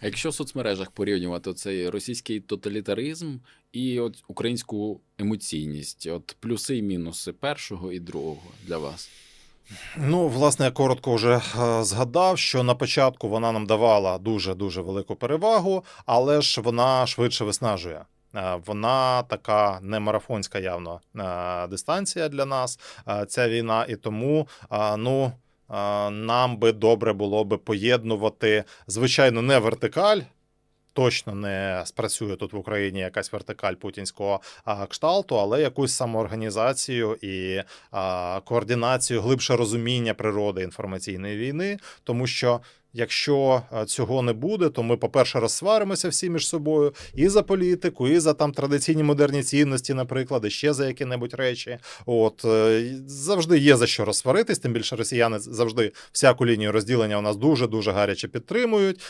А якщо в соцмережах порівнювати цей російський тоталітаризм і от українську емоційність, от плюси і мінуси першого і другого для вас. Ну, власне, я коротко вже е, згадав, що на початку вона нам давала дуже дуже велику перевагу, але ж вона швидше виснажує. Е, Вона така не марафонська явно е, дистанція для нас. Ця війна, і тому ну. Нам би добре було би поєднувати, звичайно, не вертикаль. Точно не спрацює тут в Україні якась вертикаль путінського кшталту, але якусь самоорганізацію і координацію, глибше розуміння природи інформаційної війни, тому що. Якщо цього не буде, то ми, по-перше, розсваримося всі між собою і за політику, і за там традиційні модерні цінності, наприклад, і ще за які-небудь речі. От е, завжди є за що розсваритись. Тим більше росіяни завжди всяку лінію розділення у нас дуже дуже гаряче підтримують.